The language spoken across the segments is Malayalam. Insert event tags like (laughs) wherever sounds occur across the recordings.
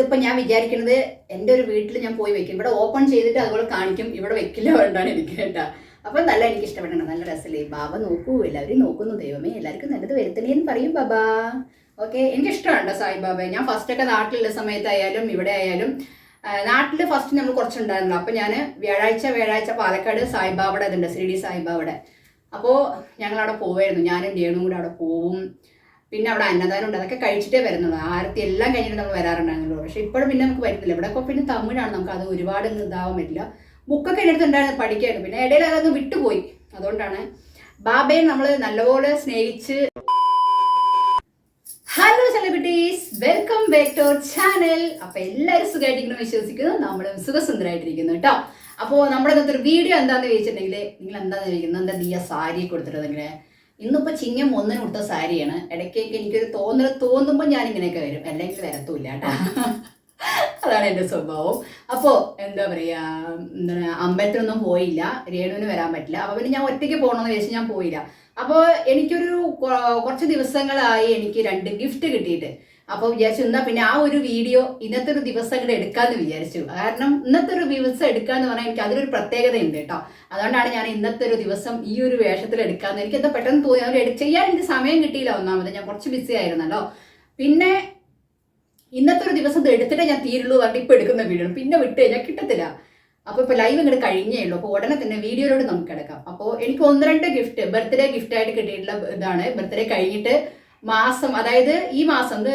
ഇതിപ്പോ ഞാൻ വിചാരിക്കുന്നത് എന്റെ ഒരു വീട്ടിൽ ഞാൻ പോയി വെക്കും. ഇവിടെ ഓപ്പൺ ചെയ്തിട്ട് അതുപോലെ കാണിക്കും. ഇവിടെ വെക്കില്ല വേണ്ടാണ് എനിക്ക് കേട്ടോ. അപ്പൊ നല്ല എനിക്ക് ഇഷ്ടപ്പെടണം. നല്ല രസമല്ലേ ബാബ നോക്കൂ എല്ലാവരും നോക്കുന്നു. ദൈവമേ എല്ലാവർക്കും നല്ലത് വരുത്തണേ എന്ന് പറയും ബാബാ. ഓക്കെ എനിക്ക് ഇഷ്ടമാണ് സായിബാബയെ ഞാൻ ഫസ്റ്റ് ഒക്കെ നാട്ടിലുള്ള സമയത്തായാലും ഇവിടെ ആയാലും നാട്ടിൽ ഫസ്റ്റ് നമ്മൾ കുറച്ചുണ്ടായിരുന്നു അപ്പോൾ ഞാൻ വ്യാഴാഴ്ച വ്യാഴാഴ്ച പാലക്കാട് സായിബാബയുടെ ഇതുണ്ട്. ശ്രീ ഡി സായിബാബയുടെ അപ്പോൾ ഞങ്ങളവിടെ പോവായിരുന്നു. ഞാനും രേണും കൂടെ അവിടെ പോവും. പിന്നെ അവിടെ അന്നദാനം ഉണ്ട്. അതൊക്കെ കഴിച്ചിട്ടേ വരുന്നുള്ളൂ. ആരത്തി എല്ലാം കഴിഞ്ഞിട്ട് നമ്മൾ വരാറുണ്ടായിരുന്നുള്ളൂ പക്ഷെ ഇപ്പോഴും പിന്നെ നമുക്ക് പറ്റുന്നില്ല ഇവിടെ ഒക്കെ പിന്നെ തമിഴാണ്. നമുക്ക് അത് ഒരുപാട് ഇതാവാൻ പറ്റില്ല. ബുക്കൊക്കെ എന്റെ അടുത്തുണ്ടായിരുന്നു പഠിക്കായിരുന്നു പിന്നെ ഇടയിൽ അതൊന്ന് വിട്ടുപോയി. അതുകൊണ്ടാണ് ബാബയെ നമ്മൾ നല്ലപോലെ സ്നേഹിച്ച് hello celebrities welcome back to our channel അപ്പൊ എല്ലാവരും സുഖമായിട്ടിരിക്കുന്നു വിശ്വസിക്കുന്നു. നമ്മളും സുഖസുന്ദരമായിട്ടിരിക്കുന്നു കേട്ടോ. അപ്പോൾ നമ്മുടെ ഇന്നത്തെ ഒരു വീഡിയോ എന്താന്ന് ചോദിച്ചിട്ടുണ്ടെങ്കിൽ നിങ്ങൾ എന്താന്ന് ചോദിക്കുന്നത്? എന്താ ദിയ സാരി കൊടുത്തിട്ടുണ്ടെങ്കിൽ ഇന്നിപ്പോൾ ചിങ്ങം ഒന്നിന് കൊടുത്ത സാരിയാണ്. ഇടയ്ക്കൊക്കെ എനിക്കൊരു തോന്നൽ തോന്നുമ്പോൾ ഞാൻ ഇങ്ങനെയൊക്കെ വരും. അല്ലെങ്കിൽ വരത്തൂല്ല കേട്ടോ. അതാണ് എന്റെ സ്വഭാവം. അപ്പോൾ എന്താ പറയുക എന്താണ് അമ്പലത്തിലൊന്നും പോയില്ല. രേണുവിന് വരാൻ പറ്റില്ല. അപ്പോൾ പിന്നെ ഞാൻ ഒറ്റയ്ക്ക് പോകണമെന്ന് വിചാരിച്ച് ഞാൻ പോയില്ല. അപ്പോൾ എനിക്കൊരു കുറച്ച് ദിവസങ്ങളായി എനിക്ക് രണ്ട് ഗിഫ്റ്റ് കിട്ടിയിട്ട്. അപ്പോൾ വിചാരിച്ചു എന്നാ പിന്നെ ആ ഒരു വീഡിയോ ഇന്നത്തെ ഒരു ദിവസം കൂടെ എടുക്കാമെന്ന് വിചാരിച്ചു. കാരണം ഇന്നത്തെ ഒരു ദിവസം എടുക്കാന്ന് പറഞ്ഞാൽ എനിക്ക് അതിലൊരു പ്രത്യേകത ഉണ്ട് കേട്ടോ. അതുകൊണ്ടാണ് ഞാൻ ഇന്നത്തെ ഒരു ദിവസം ഈ ഒരു വേഷത്തിൽ എടുക്കാമെന്ന് എനിക്ക് എന്താ പെട്ടെന്ന് തോന്നി അവർ എഡിറ്റ് ചെയ്യാൻ എനിക്ക് സമയം കിട്ടിയില്ല ഒന്നാമത്. ഞാൻ കുറച്ച് ബിസി ആയിരുന്നല്ലോ. പിന്നെ ഇന്നത്തെ ഒരു ദിവസം എടുത്തിട്ടേ ഞാൻ തീരുള്ളൂ പറഞ്ഞിട്ട് ഇപ്പൊ എടുക്കുന്ന വീഡിയോ പിന്നെ വിട്ട് കഴിഞ്ഞാൽ കിട്ടത്തില്ല. അപ്പോൾ ഇപ്പോൾ ലൈവ് ഇങ്ങോട്ട് കഴിഞ്ഞേ ഉള്ളൂ. അപ്പോൾ ഉടനെ തന്നെ വീഡിയോയിലോട് നമുക്ക് എടുക്കാം. അപ്പോൾ എനിക്ക് ഒന്ന് രണ്ട് ഗിഫ്റ്റ് ബർത്ത്ഡേ ഗിഫ്റ്റ് ആയിട്ട് കിട്ടിയിട്ടുള്ള ഇതാണ്. ബർത്ത്ഡേ കഴിഞ്ഞിട്ട് മാസം അതായത് ഈ മാസം ഇത്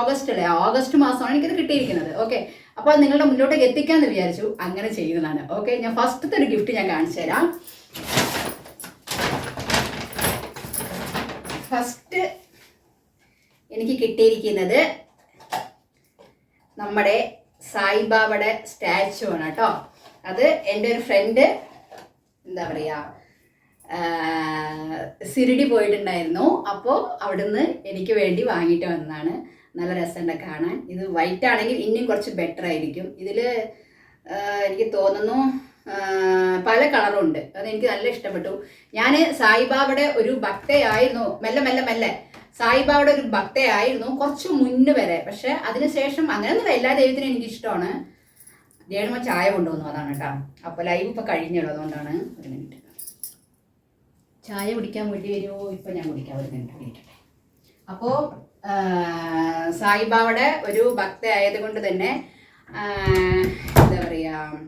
ഓഗസ്റ്റ് അല്ലേ? ഓഗസ്റ്റ് മാസമാണ് എനിക്കിത് കിട്ടിയിരിക്കുന്നത്. ഓക്കെ അപ്പോൾ നിങ്ങളുടെ മുന്നോട്ടേക്ക് എത്തിക്കാമെന്ന് വിചാരിച്ചു. അങ്ങനെ ചെയ്യുന്നതാണ് ഓക്കെ ഞാൻ ഫസ്റ്റത്തെ ഒരു ഗിഫ്റ്റ് ഞാൻ കാണിച്ചു തരാം. ഫസ്റ്റ് എനിക്ക് കിട്ടിയിരിക്കുന്നത് നമ്മുടെ സായിബാബയുടെ സ്റ്റാച്ചു ആണ് കേട്ടോ. അത് എന്റെ ഒരു ഫ്രണ്ട് എന്താ പറയുക സിരിടി പോയിട്ടുണ്ടായിരുന്നു. അപ്പോൾ അവിടുന്ന് എനിക്ക് വേണ്ടി വാങ്ങിയിട്ട് വന്നതാണ്. നല്ല രസമുണ്ട് കാണാൻ. ഇത് വൈറ്റ് ആണെങ്കിൽ ഇനിയും കുറച്ച് ബെറ്റർ ആയിരിക്കും. ഇതിൽ എനിക്ക് തോന്നുന്നു പല കളറുണ്ട് അത് എനിക്ക് നല്ല ഇഷ്ടപ്പെട്ടു. ഞാൻ സായിബാബയുടെ ഒരു ഭക്തയായിരുന്നു മെല്ലെ മെല്ലെ മെല്ലെ. സായിബാബയുടെ ഒരു ഭക്തയായിരുന്നു കുറച്ച് മുന്ന് വരെ. പക്ഷെ അതിനുശേഷം അങ്ങനെയൊന്നുമില്ല എല്ലാ ദൈവത്തിനും എനിക്ക് ഇഷ്ടമാണ്. രേണുമ ചായ കൊണ്ടുവന്നു. അതാണ് കേട്ടോ. അപ്പോൾ ലൈവ് ഇപ്പോൾ കഴിഞ്ഞുള്ളതുകൊണ്ടാണ് ഒരു മിനിറ്റ് ചായ കുടിക്കാൻ വേണ്ടി വരുമോ ഇപ്പം ഞാൻ കുടിക്കാൻ ഒരു മിനിറ്റ് ഇരിക്കട്ടെ അപ്പോൾ സായിബാബയുടെ ഒരു ഭക്തയായതുകൊണ്ട് തന്നെ എന്താ പറയുക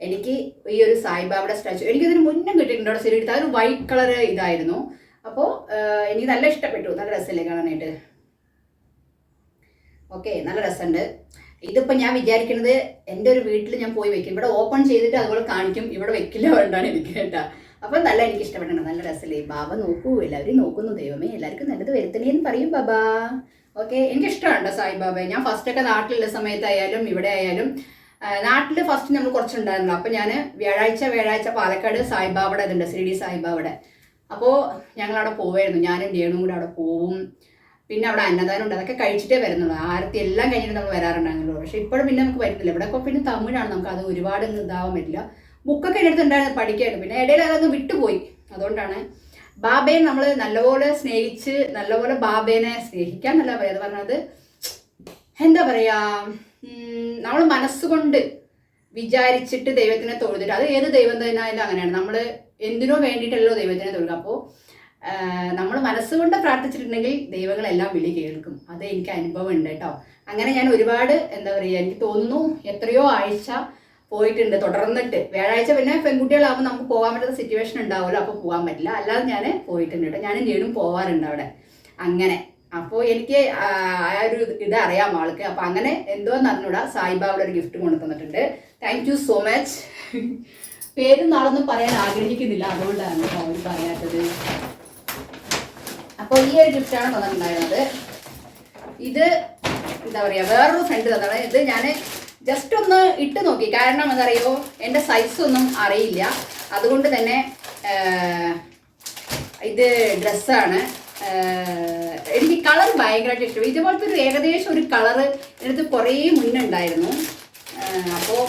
എനിക്ക് ഈ ഒരു സായിബാബയുടെ സ്റ്റാച്ചു എനിക്കതിന് മുന്നേ കിട്ടിയിട്ടുണ്ട് അവിടെ ശരി ഒരു വൈറ്റ് കളർ ഇതായിരുന്നു. അപ്പോൾ എനിക്ക് നല്ല ഇഷ്ടപ്പെട്ടു. നല്ല രസമല്ലേ കാണാനായിട്ട്? ഓക്കെ നല്ല രസമുണ്ട്. ഇതിപ്പോൾ ഞാൻ വിചാരിക്കുന്നത് എന്റെ ഒരു വീട്ടിൽ ഞാൻ പോയി വെക്കും. ഇവിടെ ഓപ്പൺ ചെയ്തിട്ട് അതുപോലെ കാണിക്കും. ഇവിടെ വെക്കില്ല വേണ്ടാണ് എനിക്ക് കേട്ടാ. അപ്പം നല്ല എനിക്ക് ഇഷ്ടപ്പെടണം നല്ല രസമല്ലേ? ബാബ നോക്കൂ എല്ലാവരും നോക്കുന്നു. ദൈവമേ എല്ലാവർക്കും നല്ലത് വരുത്തണേ എന്ന് പറയും ബാബാ. ഓക്കെ എനിക്ക് ഇഷ്ടമാണ് സായിബാബയെ ഞാൻ ഫസ്റ്റ് ഒക്കെ നാട്ടിലുള്ള സമയത്തായാലും ഇവിടെ ആയാലും നാട്ടിൽ ഫസ്റ്റ് നമ്മൾ കുറച്ചുണ്ടായിരുന്നു. അപ്പോൾ ഞാൻ വ്യാഴാഴ്ച വ്യാഴാഴ്ച പാലക്കാട് സായിബാബയുടെ ഇതുണ്ട് ശ്രീ ഡി സായിബാബയുടെ അപ്പോൾ ഞങ്ങൾ അവിടെ പോവായിരുന്നു. ഞാനും രേണും കൂടെ അവിടെ പോവും. പിന്നെ അവിടെ അന്നദാനം ഉണ്ട്. അതൊക്കെ കഴിച്ചിട്ടേ വരുന്നുള്ളൂ. ആരത്തി എല്ലാം കഴിഞ്ഞിട്ട് നമ്മൾ വരാറുണ്ടായിരുന്നുള്ളൂ. പക്ഷെ ഇപ്പോഴും പിന്നെ നമുക്ക് പറ്റുന്നില്ല ഇവിടെ പിന്നെ തമിഴാണ്. നമുക്ക് അത് ഒരുപാട് ഇതാവാൻ പറ്റില്ല. ബുക്കൊക്കെ എന്റെ അടുത്തുണ്ടായിരുന്നു പഠിക്കായിരുന്നു. പിന്നെ ഇടയിൽ അതങ്ങ് വിട്ടുപോയി. അതുകൊണ്ടാണ് ബാബയെ നമ്മൾ നല്ലപോലെ സ്നേഹിച്ച് നല്ലപോലെ ബാബേനെ സ്നേഹിക്കാൻ നല്ല അത് പറഞ്ഞത് എന്താ പറയാ? നമ്മൾ മനസ്സുകൊണ്ട് വിചാരിച്ചിട്ട് ദൈവത്തിനെ തൊഴുതിട്ട് അത് ഏത് ദൈവം തന്നെ ആയാലും അങ്ങനെയാണ്. നമ്മൾ എന്തിനോ വേണ്ടിയിട്ടല്ലോ ദൈവത്തിനെ തൊഴുക. അപ്പോൾ നമ്മൾ മനസ്സുകൊണ്ട് പ്രാർത്ഥിച്ചിട്ടുണ്ടെങ്കിൽ ദൈവങ്ങളെല്ലാം വിളി കേൾക്കും. അത് എനിക്ക് അനുഭവം ഉണ്ട് കേട്ടോ. അങ്ങനെ ഞാൻ ഒരുപാട് എന്താ പറയുക എനിക്ക് തോന്നുന്നു എത്രയോ ആഴ്ച പോയിട്ടുണ്ട് തുടർന്നിട്ട്. വ്യാഴാഴ്ച പിന്നെ പെൺകുട്ടികളാകുമ്പോൾ നമുക്ക് പോകാൻ പറ്റുന്ന സിറ്റുവേഷൻ ഉണ്ടാവുമല്ലോ അപ്പോൾ പോകാൻ പറ്റില്ല. അല്ലാതെ ഞാൻ പോയിട്ടുണ്ട് കേട്ടോ. ഞാനും വീടും പോവാറുണ്ട് അവിടെ. അങ്ങനെ. അപ്പോൾ എനിക്ക് ആ ഒരു ഇത് അറിയാം ആൾക്ക്. അപ്പോൾ അങ്ങനെ എന്തോ അറിഞ്ഞൂടാ. സായിബാബയുടെ ഒരു ഗിഫ്റ്റ് കൊണ്ടു തന്നിട്ടുണ്ട്. താങ്ക് യു സോ മച്ച് പേര് നാളൊന്നും പറയാൻ ആഗ്രഹിക്കുന്നില്ല. അതുകൊണ്ടാണ് അവർ പറയാത്തത്. അപ്പോൾ ഈ ഒരു ഗിഫ്റ്റാണ് തന്നിട്ടുണ്ടായിരുന്നത്. ഇത് എന്താ പറയുക വേറൊരു ഫ്രണ്ട് തന്നതാണ് ഇത് ഞാൻ ജസ്റ്റ് ഒന്ന് ഇട്ട് നോക്കി. കാരണം എന്തറിയോ എന്റെ സൈസ് ഒന്നും അറിയില്ല. അതുകൊണ്ട് തന്നെ ഇത് ഡ്രസ്സാണ് എനിക്ക് കളർ ഭയങ്കരമായിട്ട് ഇഷ്ടം. ഇതുപോലത്തെ ഒരു ഏകദേശം ഒരു കളറ് എടുത്ത് കുറേ മുന്നുണ്ടായിരുന്നു അപ്പോൾ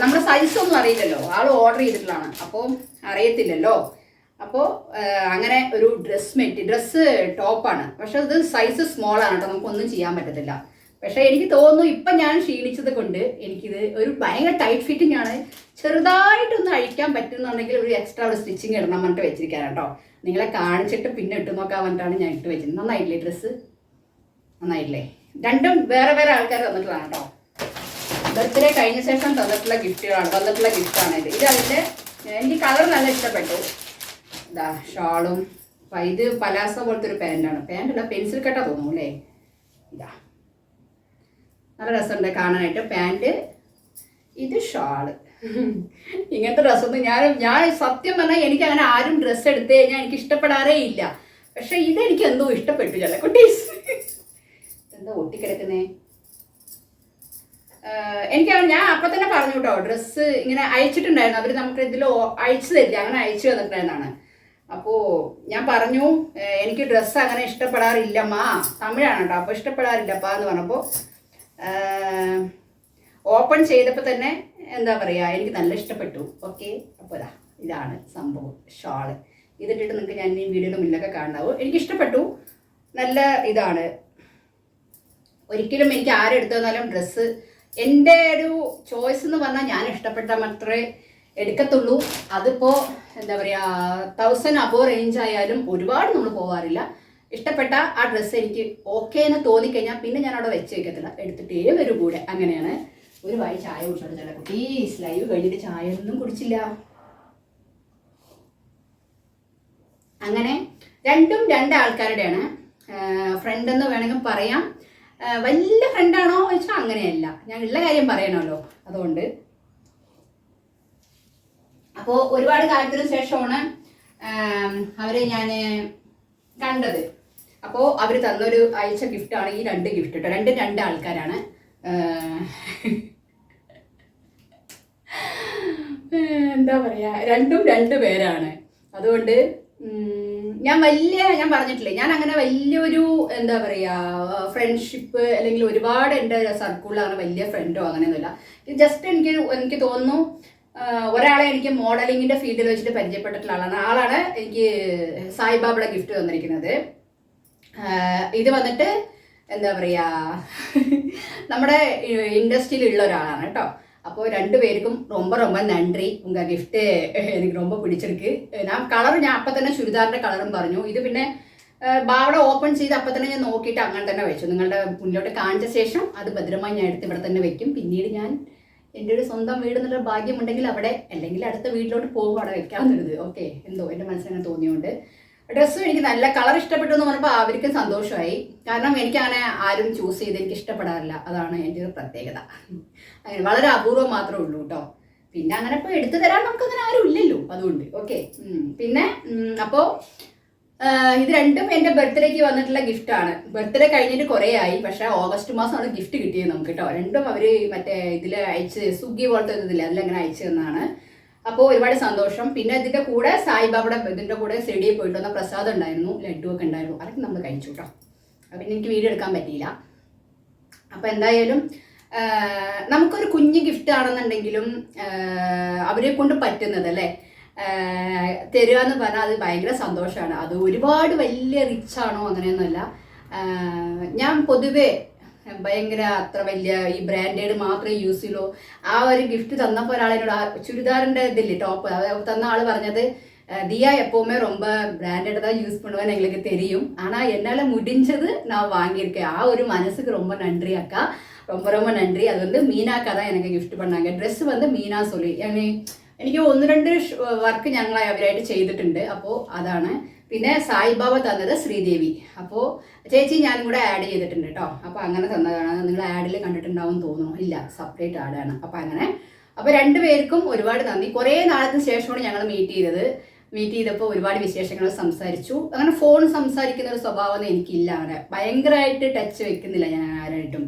നമ്മുടെ സൈസ് ഒന്നും അറിയില്ലല്ലോ. ആൾ ഓർഡർ ചെയ്തിട്ടുള്ളതാണ്. അപ്പോൾ അറിയത്തില്ലല്ലോ. അപ്പോൾ അങ്ങനെ ഒരു ഡ്രസ് മെറ്റി ഡ്രസ്സ് ടോപ്പാണ് പക്ഷെ ഇത് സൈസ് സ്മോൾ ആണ് കേട്ടോ. നമുക്കൊന്നും ചെയ്യാൻ പറ്റത്തില്ല. പക്ഷെ എനിക്ക് തോന്നുന്നു ഇപ്പം ഞാൻ ക്ഷീണിച്ചത് കൊണ്ട് എനിക്കിത് ഒരു ഭയങ്കര ടൈറ്റ് ഫിറ്റിംഗ് ആണ്. ചെറുതായിട്ടൊന്ന് അഴിക്കാൻ പറ്റുന്നുണ്ടെങ്കിൽ ഒരു എക്സ്ട്രാ ഒരു സ്റ്റിച്ചിങ് ഇടണം പറഞ്ഞിട്ട് വെച്ചിരിക്കാൻ കേട്ടോ. നിങ്ങളെ കാണിച്ചിട്ട് പിന്നെ ഇട്ട് നോക്കാൻ പറഞ്ഞിട്ടാണ് ഞാൻ ഇട്ട് വെച്ചത് നന്നായില്ലേ ഡ്രസ്സ് നന്നായില്ലേ രണ്ടും വേറെ വേറെ ആൾക്കാർ തന്നിട്ടുള്ളതാണ് കേട്ടോ. ബർത്ത്ഡേ കഴിഞ്ഞ ശേഷം തന്നിട്ടുള്ള ഗിഫ്റ്റുകളാണ് തന്നിട്ടുള്ള ഗിഫ്റ്റാണ് ഇത്. ഇത് അതിന്റെ എനിക്ക് കളർ നല്ല ഇഷ്ടപ്പെട്ടു. ഇതാ ഷാളും. ഇത് പലാസ പോലത്തെ ഒരു പാന്റാണ് പാന്റല്ല പെൻസിൽ കട്ടാ തോന്നുന്നു അല്ലേ? ഇതാ. നല്ല രസമുണ്ട് കാണാനായിട്ട്. പാന്റ് ഇത് ഷാൾ. ഇങ്ങനത്തെ ഡ്രസ്സൊന്നും ഞാൻ ഞാൻ സത്യം പറഞ്ഞാൽ എനിക്ക് അങ്ങനെ ആരും ഡ്രസ്സ് എടുത്ത് കഴിഞ്ഞാൽ എനിക്ക് ഇഷ്ടപ്പെടാറേ ഇല്ല. പക്ഷെ ഇതെനിക്ക് എന്തോ ഇഷ്ടപ്പെട്ടു ചില കുട്ടീസ്. എന്താ ഒട്ടിക്കിടക്കുന്നേ? എനിക്ക് ഞാൻ അപ്പൊ തന്നെ പറഞ്ഞു കേട്ടോ ഡ്രസ്സ് ഇങ്ങനെ അയച്ചിട്ടുണ്ടായിരുന്നു. അവർ നമുക്ക് ഇതിൽ അയച്ചു തരില്ല. അങ്ങനെ അയച്ചു തന്നിട്ടുണ്ടായിരുന്നാണ്. അപ്പോൾ ഞാൻ പറഞ്ഞു എനിക്ക് ഡ്രസ്സ് അങ്ങനെ ഇഷ്ടപ്പെടാറില്ലമ്മ തമിഴാണ് കേട്ടോ. അപ്പോൾ ഇഷ്ടപ്പെടാറില്ലപ്പാ എന്ന് പറഞ്ഞപ്പോൾ ഓപ്പൺ ചെയ്തപ്പോൾ തന്നെ എന്താ പറയുക എനിക്ക് നല്ല ഇഷ്ടപ്പെട്ടു. ഓക്കെ അപ്പോൾ ഇതാ ഇതാണ് സംഭവം ഷാൾ. ഇതിട്ടിട്ട് നിങ്ങൾക്ക് ഞാൻ ഈ വീഡിയോ മുന്നിലൊക്കെ കാണാവും എനിക്ക് ഇഷ്ടപ്പെട്ടു. നല്ല ഇതാണ്. ഒരിക്കലും എനിക്ക് ആരെടുത്തു തന്നാലും ഡ്രസ്സ് എന്റെ ഒരു ചോയ്സ് എന്ന് പറഞ്ഞാൽ ഞാൻ ഇഷ്ടപ്പെട്ട മാത്രമേ എടുക്കത്തുള്ളൂ. അതിപ്പോൾ എന്താ പറയുക തൗസൻഡ് അബോ റേഞ്ച് ആയാലും ഒരുപാട് നമ്മൾ പോകാറില്ല ഇഷ്ടപ്പെട്ട ആ ഡ്രസ്സ് എനിക്ക് ഓക്കെ എന്ന് തോന്നിക്കഴിഞ്ഞാൽ പിന്നെ ഞാൻ അവിടെ വെച്ച് വെക്കത്തില്ല. എടുത്തിട്ടേ വരും കൂടെ. അങ്ങനെയാണ് ഒരു വായി ചായ കുടിച്ചോണ്ട് ചില കുട്ടീസ് ലൈവ് കഴിഞ്ഞിട്ട് ചായ ഒന്നും കുടിച്ചില്ല. അങ്ങനെ രണ്ടും രണ്ട് ആൾക്കാരുടെയാണ് ഫ്രണ്ട് എന്ന് വേണമെങ്കിൽ പറയാം. വലിയ ഫ്രണ്ടാണോ വെച്ചാൽ അങ്ങനെയല്ല. ഞാൻ ഉള്ള കാര്യം പറയണമല്ലോ. അതുകൊണ്ട്. അപ്പോൾ ഒരുപാട് കാലത്തിന് ശേഷമാണ് അവരെ ഞാൻ കണ്ടത്. അപ്പോൾ അവർ തന്നൊരു അയച്ച ഗിഫ്റ്റാണ് ഈ രണ്ട് ഗിഫ്റ്റ് കേട്ടോ രണ്ടും രണ്ട് ആൾക്കാരാണ്. എന്താ പറയാ? രണ്ടും രണ്ട് പേരാണ്. അതുകൊണ്ട് ഞാൻ വലിയ ഞാൻ പറഞ്ഞിട്ടില്ലേ ഞാൻ അങ്ങനെ വലിയൊരു എന്താ പറയാ ഫ്രണ്ട്ഷിപ്പ് അല്ലെങ്കിൽ ഒരുപാട് എന്റെ അങ്ങനെ വലിയ ഫ്രണ്ടോ അങ്ങനെയൊന്നുമില്ല. ഇത് ജസ്റ്റ് എനിക്ക് എനിക്ക് തോന്നുന്നു ഒരാളെ എനിക്ക് മോഡലിങ്ങിന്റെ ഫീൽഡിൽ വെച്ചിട്ട് പരിചയപ്പെട്ടിട്ടുള്ള ആളാണ്. ആളാണ് എനിക്ക് സായിബാബയുടെ ഗിഫ്റ്റ് തന്നിരിക്കുന്നത്. ഇത് വന്നിട്ട് എന്താ പറയുക (laughs) നമ്മുടെ ഇൻഡസ്ട്രിയിലുള്ള ഒരാളാണ് കേട്ടോ. അപ്പോൾ രണ്ടു പേർക്കും ரொம்ப ரொம்ப നന്ദി. ഉങ്ക ഗിഫ്റ്റ് എനിക്ക് ரொம்ப പിടിച്ചിരിക്ക് ഞാൻ കളർ ഞാൻ അപ്പം തന്നെ ചുരിദാറിന്റെ കളറും പറഞ്ഞു. ഇത് പിന്നെ ബാവടെ ഓപ്പൺ ചെയ്ത് അപ്പം തന്നെ ഞാൻ നോക്കിയിട്ട് അങ്ങനെ തന്നെ വെച്ചു. നിങ്ങളുടെ മുന്നോട്ട് കാണിച്ച ശേഷം അത് ഭദ്രമായി ഞാൻ എടുത്ത് ഇവിടെ തന്നെ വെക്കും. പിന്നീട് ഞാൻ എന്റെ ഒരു സ്വന്തം വീട് എന്നുള്ള ഭാഗ്യമുണ്ടെങ്കിൽ അവിടെ അല്ലെങ്കിൽ അടുത്ത വീട്ടിലോട്ട് പോകും അവിടെ വെക്കാമെന്നുള്ളത് ഓക്കെ എന്തോ എന്റെ മനസ്സിലങ്ങനെ തോന്നിയോണ്ട്. ഡ്രസ്സും എനിക്ക് നല്ല കളർ ഇഷ്ടപ്പെട്ടു എന്ന് പറഞ്ഞപ്പോൾ അവർക്കും സന്തോഷമായി. കാരണം എനിക്കങ്ങനെ ആരും ചൂസ് ചെയ്ത് എനിക്ക് ഇഷ്ടപ്പെടാറില്ല. അതാണ് എന്റെ ഒരു പ്രത്യേകത. അങ്ങനെ വളരെ അപൂർവം മാത്രമേ ഉള്ളൂ കേട്ടോ പിന്നെ അങ്ങനെ ഇപ്പോൾ എടുത്തു തരാൻ നമുക്ക് അങ്ങനെ ആരും ഇല്ലല്ലോ അതുകൊണ്ട്. ഓക്കെ പിന്നെ അപ്പോൾ ഇത് രണ്ടും എന്റെ ബർത്ത്ഡേക്ക് വന്നിട്ടുള്ള ഗിഫ്റ്റാണ് ബർത്ത്ഡേ കഴിഞ്ഞിട്ട് കുറേ ആയി. പക്ഷേ ഓഗസ്റ്റ് മാസമാണ് ഗിഫ്റ്റ് കിട്ടിയത് നമുക്ക് കേട്ടോ രണ്ടും അവർ മറ്റേ ഇതിൽ അയച്ച് സ്വിഗ്ഗി പോലത്തെ ഇതില്ല അതിലങ്ങനെ അയച്ചു തന്നാണ്. അപ്പോൾ ഒരുപാട് സന്തോഷം. പിന്നെ ഇതിന്റെ കൂടെ സായിബാബയുടെ ഇതിന്റെ കൂടെ സെഡിയിൽ പോയിട്ട് വന്ന പ്രസാദം ഉണ്ടായിരുന്നു ലഡു ഒക്കെ ഉണ്ടായിരുന്നു. അതൊക്കെ നമ്മൾ കഴിച്ചു കേട്ടോ. പിന്നെ എനിക്ക് വീഡിയോ എടുക്കാൻ പറ്റിയില്ല. അപ്പോൾ എന്തായാലും നമുക്കൊരു കുഞ്ഞു ഗിഫ്റ്റ് ആണെന്നുണ്ടെങ്കിലും അവരെ കൊണ്ട് പറ്റുന്നത് അല്ലേ? തരിക എന്ന് പറഞ്ഞാൽ അത് ഭയങ്കര സന്തോഷമാണ്. അത് ഒരുപാട് വലിയ റിച്ച് ആണോ അങ്ങനെയൊന്നുമല്ല. ഞാൻ പൊതുവേ ഭയങ്കര അത്ര വലിയ ഈ ബ്രാൻഡേഡ് മാത്രമേ യൂസ് ചെയ്യുള്ളൂ ആ ഒരു ഗിഫ്റ്റ് തന്നപ്പോൾ ഒരാളെന്നോട് ആ ചുരിദാറിൻ്റെ ഇതില്ലേ ടോപ്പ് അത് തന്ന ആൾ പറഞ്ഞത് "அஹ், தியா எப்போவுமே ரொம்ப பிராண்டட் தான் யூஸ் பண்ணுவேன்னு எங்களுக்கு தெரியும் ஆனால் என்னால் முடிஞ்சது நான் வாங்கியிருக்கேன் ஆ ஒரு மனசுக்கு ரொம்ப நன்றி அக்கா ரொம்ப ரொம்ப நன்றி அது வந்து மீனாக்கா தான் எனக்கு கிஃப்ட் பண்ணாங்க ட்ரெஸ் வந்து மீனா சொல்லி എനി- എനിക്ക് ഒന്ന് രണ്ട് വർക്ക് ഞങ്ങൾ അവരായിട്ട് ചെയ്തിട്ടുണ്ട് അപ്പോൾ അതാണ് പിന്നെ സായിബാബ തന്നത് ശ്രീദേവി. അപ്പോൾ ചേച്ചി ഞാനും കൂടെ ആഡ് ചെയ്തിട്ടുണ്ട് കേട്ടോ അപ്പോൾ അങ്ങനെ തന്നതാണ്. നിങ്ങൾ ആഡിൽ കണ്ടിട്ടുണ്ടാവും തോന്നുന്നു. ഇല്ല സെപ്പറേറ്റ് ആഡാണ് അപ്പോൾ അങ്ങനെ. അപ്പോൾ രണ്ടുപേർക്കും ഒരുപാട് നന്ദി. കുറേ നാളത്തിന് ശേഷമാണ് ഞങ്ങൾ മീറ്റ് ചെയ്തത്. മീറ്റ് ചെയ്തപ്പോൾ ഒരുപാട് വിശേഷങ്ങൾ സംസാരിച്ചു. അങ്ങനെ ഫോൺ സംസാരിക്കുന്ന ഒരു സ്വഭാവം എനിക്കില്ല. അങ്ങനെ ഭയങ്കരമായിട്ട് ടച്ച് വെക്കുന്നില്ല ഞാൻ ആരായിട്ടും.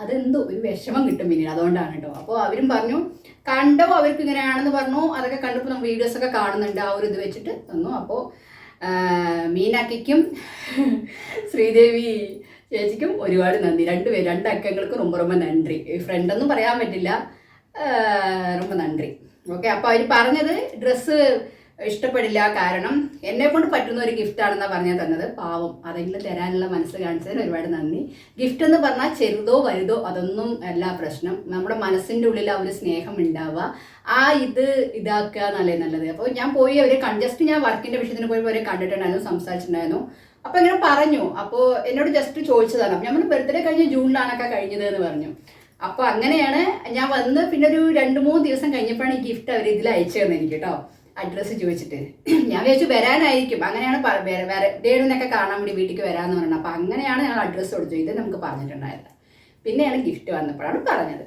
അതെന്തോ ഒരു വിഷമം കിട്ടും പിന്നീട്. അതുകൊണ്ടാണ് കേട്ടോ അപ്പോൾ അവരും പറഞ്ഞു കണ്ടോ അവർക്ക് ഇങ്ങനെയാണെന്ന് പറഞ്ഞു. അതൊക്കെ കണ്ടപ്പോൾ നമ്മൾ വീഡിയോസ് ഒക്കെ കാണുന്നുണ്ട്. ആ ഒരു ഇത് വെച്ചിട്ട് തന്നു. അപ്പോൾ മീനാക്കിക്കും ശ്രീദേവി ചേച്ചിക്കും ഒരുപാട് നന്ദി രണ്ടുപേരും രണ്ട് അക്കങ്ങൾക്ക് ரொம்ப ரொம்ப നന്ദി ഫ്രണ്ടെന്നും പറയാൻ പറ്റില്ല ആ, ரொம்ப നന്ദി ഓക്കെ അപ്പോൾ അവർ പറഞ്ഞത് ഡ്രസ്സ് ഇഷ്ടപ്പെടില്ല. കാരണം എന്നെ കൊണ്ട് പറ്റുന്ന ഒരു ഗിഫ്റ്റ് ആണെന്നാണ് പറഞ്ഞാൽ തന്നത്. പാവം. അതെങ്കിലും തരാനുള്ള മനസ്സ് കാണിച്ചതിന് ഒരുപാട് നന്ദി. ഗിഫ്റ്റ് എന്ന് പറഞ്ഞാൽ ചെറുതോ വലുതോ അതൊന്നും അല്ല പ്രശ്നം. നമ്മുടെ മനസ്സിന്റെ ഉള്ളിൽ ആ ഒരു സ്നേഹം ഉണ്ടാവുക. ആ ഇത് ഇതാക്കുക എന്നല്ലേ നല്ലത്. അപ്പോൾ ഞാൻ പോയി അവരെ ജസ്റ്റ് ഞാൻ വർക്കിന്റെ വിഷയത്തിന് പോയി അവരെ കണ്ടിട്ടുണ്ടായിരുന്നു സംസാരിച്ചിട്ടുണ്ടായിരുന്നു. അപ്പോൾ ഇങ്ങനെ പറഞ്ഞു. അപ്പോൾ എന്നോട് ജസ്റ്റ് ചോദിച്ചതാണ്. അപ്പോൾ ഞാൻ ബർത്ത്ഡേ കഴിഞ്ഞ് ജൂണിലാണൊക്കെ കഴിഞ്ഞത് എന്ന് പറഞ്ഞു. അപ്പോൾ അങ്ങനെയാണ് ഞാൻ വന്ന് പിന്നെ ഒരു രണ്ട് മൂന്ന് ദിവസം കഴിഞ്ഞപ്പോഴാണ് ഈ ഗിഫ്റ്റ് അവർ ഇതിൽ അയച്ചു തന്നെ എനിക്ക് കേട്ടോ. അഡ്രസ്സ് ചോദിച്ചിട്ട്. ഞാൻ വിചാരിച്ചു വരാനായിരിക്കും. അങ്ങനെയാണ് വേറെ കാണാൻ വേണ്ടി വീട്ടിലേക്ക് വരാമെന്ന് പറഞ്ഞത്. അപ്പം അങ്ങനെയാണ് ഞങ്ങൾ അഡ്രസ്സ് കൊടുത്തു ഇത് നമുക്ക് പറഞ്ഞിട്ടുണ്ടായത്. പിന്നെയാണ് ഗിഫ്റ്റ് വന്നപ്പോഴാണ് പറഞ്ഞത്.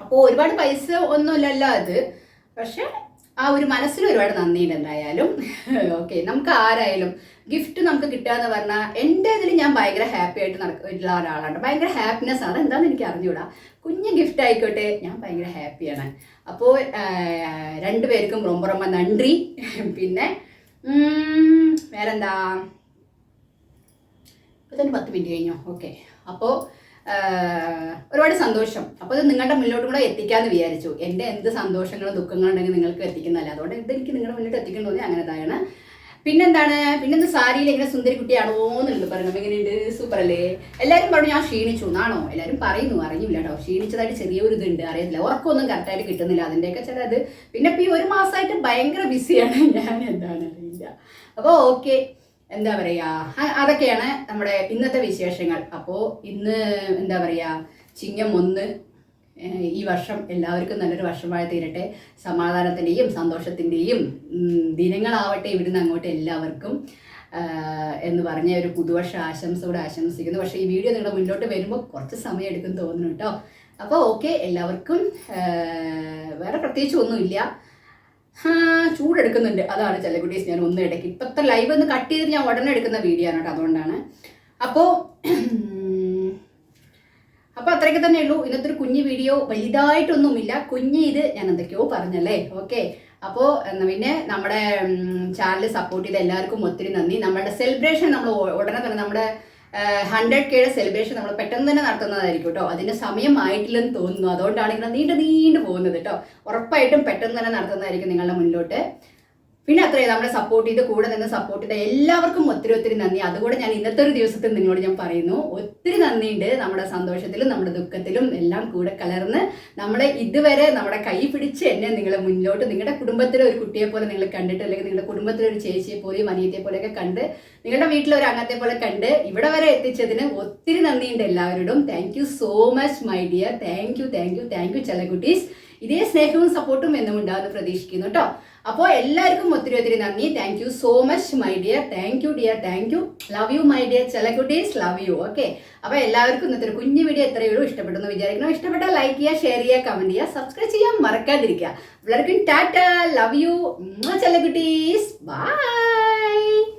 അപ്പോൾ ഒരുപാട് പൈസ ഒന്നുമില്ലല്ലോ അത്. പക്ഷെ ആ ഒരു മനസ്സിൽ ഒരുപാട് നന്ദിയുണ്ട് എന്തായാലും. ഓക്കെ നമുക്ക് ആരായാലും ഗിഫ്റ്റ് നമുക്ക് കിട്ടുക എന്ന് പറഞ്ഞാൽ എന്റെ ഇതിൽ ഞാൻ ഭയങ്കര ഹാപ്പി ആയിട്ട് നടക്കുന്ന ഒരാളാണ്. ഭയങ്കര ഹാപ്പിനെസ് ആണ്. എന്താണെന്ന് എനിക്ക് അറിഞ്ഞുകൂടാ? കുഞ്ഞ് ഗിഫ്റ്റ് ആയിക്കോട്ടെ. ഞാൻ ഭയങ്കര ഹാപ്പിയാണ് അപ്പോൾ രണ്ടുപേർക്കും റൊമ്പ റൊമ്പ നന്ദി. പിന്നെ വേറെന്താ? ഇപ്പം തന്നെ പത്ത് മിനിറ്റ് കഴിഞ്ഞോ? ഓക്കെ അപ്പോൾ ഒരുപാട് സന്തോഷം. അപ്പോൾ ഇത് നിങ്ങളുടെ മുന്നോട്ട് കൂടെ എത്തിക്കാമെന്ന് വിചാരിച്ചു. എന്റെ എന്ത് സന്തോഷങ്ങളും ദുഃഖങ്ങളും ഉണ്ടെങ്കിൽ നിങ്ങൾക്ക് എത്തിക്കുന്നതല്ല. അതുകൊണ്ട് ഇതെനിക്ക് നിങ്ങളുടെ മുന്നോട്ട് എത്തിക്കണം തോന്നി അങ്ങനെ ഇതാണ് പിന്നെന്താണ്? പിന്നെന്ത് സാരിയിൽ ഇങ്ങനെ സുന്ദരി കുട്ടിയാണോ എന്നുള്ളത് പറയണം. എങ്ങനെയുണ്ട്? സൂപ്പർ അല്ലേ എല്ലാവരും പറഞ്ഞു ഞാൻ ക്ഷീണിച്ചു. എന്നാണോ? എല്ലാവരും പറയുന്നു. അറിഞ്ഞില്ല കേട്ടോ ക്ഷീണിച്ചതായിട്ട് ചെറിയൊരു ഇതുണ്ട്. അറിയത്തില്ല. ഉറക്കമൊന്നും കറക്റ്റായിട്ട് കിട്ടുന്നില്ല. അതിന്റെയൊക്കെ ചിലത് പിന്നെ ഇപ്പം ഈ ഒരു മാസമായിട്ട് ഭയങ്കര ബിസിയാണ്. ഞാൻ എന്താണ് അറിയില്ല. അപ്പോൾ ഓക്കെ. എന്താ പറയുക അ- അതൊക്കെയാണ് നമ്മുടെ ഇന്നത്തെ വിശേഷങ്ങൾ. അപ്പോൾ ഇന്ന് എന്താ പറയുക ചിങ്ങം ഒന്ന് ഈ വർഷം എല്ലാവർക്കും നല്ലൊരു വർഷമായി തീരട്ടെ. സമാധാനത്തിന്റെയും സന്തോഷത്തിന്റെയും ദിനങ്ങളാവട്ടെ ഇവിടുന്ന് അങ്ങോട്ട് എല്ലാവർക്കും എന്ന് പറഞ്ഞ ഒരു പുതുവർഷ ആശംസയോടെ ആശംസിക്കുന്നു. പക്ഷേ ഈ വീഡിയോ നിങ്ങളുടെ മുന്നോട്ട് വരുമ്പോൾ കുറച്ച് സമയം എടുക്കും തോന്നുന്നു കേട്ടോ. അപ്പോൾ ഓക്കെ എല്ലാവർക്കും വേറെ പ്രത്യേകിച്ച് ഒന്നുമില്ല. ചൂടെടുക്കുന്നുണ്ട്. അതാണ് ചെല്ലക്കുട്ടീസ് ഞാൻ ഒന്ന് ഇടയ്ക്ക്. ഇപ്പോഴത്തെ ലൈവ് ഒന്ന് കട്ട് ചെയ്ത് ഞാൻ ഉടനെ എടുക്കുന്ന വീഡിയോ ആണ് കേട്ടോ അതുകൊണ്ടാണ്. അപ്പോൾ അപ്പോൾ അത്രയൊക്കെ തന്നെ ഉള്ളൂ. ഇന്നത്തെ ഒരു കുഞ്ഞു വീഡിയോ വലുതായിട്ടൊന്നുമില്ല. കുഞ്ഞ് ഇത് ഞാൻ എന്തൊക്കെയോ പറഞ്ഞല്ലേ? ഓക്കെ അപ്പോൾ പിന്നെ നമ്മുടെ ചാനൽ സപ്പോർട്ട് ചെയ്ത എല്ലാവർക്കും ഒത്തിരി നന്ദി. നമ്മുടെ സെലിബ്രേഷൻ നമ്മൾ ഉടനെ തന്നെ നമ്മുടെ ഹൺഡ്രഡ് കെയുടെ സെലിബ്രേഷൻ നമ്മൾ പെട്ടെന്ന് തന്നെ നടത്തുന്നതായിരിക്കും കേട്ടോ. അതിന്റെ സമയമായിട്ടില്ലെന്ന് തോന്നുന്നു. അതുകൊണ്ടാണ് ഇങ്ങനെ നീണ്ടു നീണ്ടു പോകുന്നത് കേട്ടോ. ഉറപ്പായിട്ടും പെട്ടെന്ന് തന്നെ നടത്തുന്നതായിരിക്കും നിങ്ങളുടെ മുന്നോട്ട്. പിന്നെ അത്രയും നമ്മളെ സപ്പോർട്ട് ചെയ്ത് കൂടെ നിന്ന് സപ്പോർട്ട് ചെയ്ത എല്ലാവർക്കും ഒത്തിരി ഒത്തിരി നന്ദി. അതുകൂടെ ഞാൻ ഇന്നത്തെ ഒരു ദിവസത്തിൽ നിങ്ങളോട് ഞാൻ പറയുന്നു. ഒത്തിരി നന്ദിയുണ്ട് നമ്മുടെ സന്തോഷത്തിലും നമ്മുടെ ദുഃഖത്തിലും എല്ലാം കൂടെ കലർന്ന് നമ്മളെ ഇതുവരെ നമ്മുടെ കൈ പിടിച്ച് എന്നെ നിങ്ങളെ മുന്നോട്ട് നിങ്ങളുടെ കുടുംബത്തിലെ ഒരു കുട്ടിയെ പോലെ നിങ്ങൾ കണ്ടിട്ട് അല്ലെങ്കിൽ നിങ്ങളുടെ കുടുംബത്തിലെ ഒരു ചേച്ചിയെ പോലെയും അനിയത്തെ പോലെയൊക്കെ കണ്ട് നിങ്ങളുടെ വീട്ടിലെ ഒരു അംഗത്തെ പോലെ കണ്ട് ഇവിടെ വരെ എത്തിച്ചതിന് ഒത്തിരി നന്ദിയുണ്ട് എല്ലാവരോടും. Thank so much my dear thank you thank you thank you ചെലക്കുട്ടീസ് ഇതേ സ്നേഹവും സപ്പോർട്ടും എന്നും ഉണ്ടാകുമെന്ന് പ്രതീക്ഷിക്കുന്നു കേട്ടോ അപ്പോൾ എല്ലാവർക്കും ഒത്തിരി ഒത്തിരി നന്ദി. Thank you so much my dear thank you dear thank you love you my dear ചെലക്കുട്ടീസ് love you okay അപ്പോൾ എല്ലാവർക്കും ഇന്നത്തെ ഒരു കുഞ്ഞു വീഡിയോ എത്രയേ ഉള്ളൂ. ഇഷ്ടപ്പെട്ടെന്ന് വിചാരിക്കണം ഇഷ്ടപ്പെട്ടാൽ ലൈക്ക് ചെയ്യുക ഷെയർ ചെയ്യുക കമന്റ് ചെയ്യുക സബ്സ്ക്രൈബ് ചെയ്യാൻ മറക്കാതിരിക്കുക. എല്ലാവർക്കും ടാറ്റ ലവ് യു ചെലക്കുട്ടീസ് ബൈ